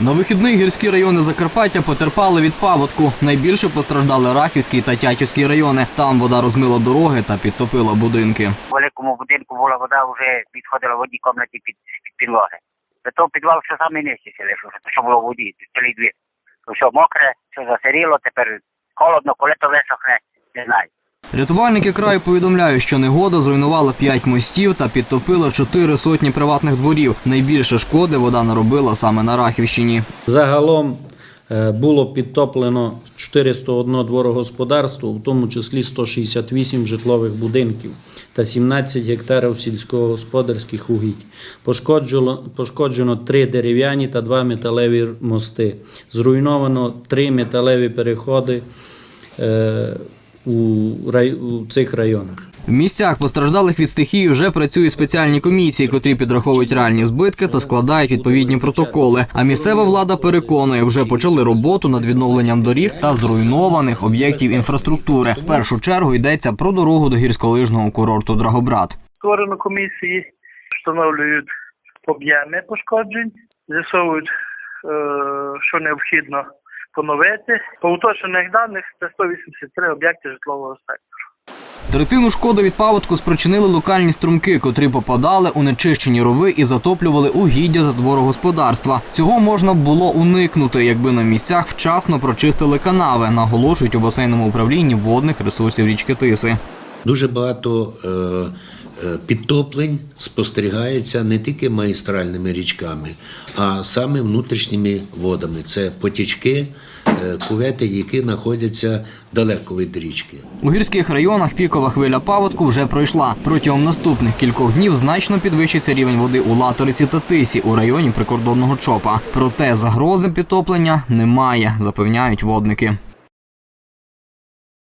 На вихідний гірські райони Закарпаття потерпали від паводку. Найбільше постраждали Рахівський та Тячівський райони. Там вода розмила дороги та підтопила будинки. В великому будинку була вода, вже підходила в одній кімнаті під, під підлоги. Зато підвал все саме нижче лише, що було в воді, цілий двір. Все мокре, все засиріло, тепер холодно, коли то висохне, не знаю. Рятувальники краю повідомляють, що негода зруйнувала п'ять мостів та підтопила чотири сотні приватних дворів. Найбільше шкоди вода наробила саме на Рахівщині. Загалом е, було підтоплено 401 дворогосподарство, в тому числі 168 житлових будинків та 17 гектарів сільськогосподарських угідь. Пошкоджено, пошкоджено 3 дерев'яні та 2 металеві мости. Зруйновано 3 металеві переходи е, у, рай, у цих районах. В місцях постраждалих від стихії вже працюють спеціальні комісії, котрі підраховують реальні збитки та складають відповідні протоколи. А місцева влада переконує, вже почали роботу над відновленням доріг та зруйнованих об'єктів інфраструктури. В першу чергу йдеться про дорогу до гірськолижного курорту Драгобрат. створено комісії, встановлюють об'єми пошкоджень, з'ясовують, е, що необхідно поновити. По уточених даних це 183 об'єкти житлового сектору. Третину шкоди від паводку спричинили локальні струмки, котрі попадали у нечищені рови і затоплювали угіддя та дворогосподарства. Цього можна було уникнути, якби на місцях вчасно прочистили канави, наголошують у басейному управлінні водних ресурсів річки Тиси. Дуже багато е, е, підтоплень спостерігається не тільки магістральними річками, а саме внутрішніми водами. Це потічки, е, кувети, які знаходяться далеко від річки. У гірських районах пікова хвиля паводку вже пройшла. Протягом наступних кількох днів значно підвищиться рівень води у Латориці та Тисі у районі прикордонного ЧОПа. Проте загрози підтоплення немає, запевняють водники.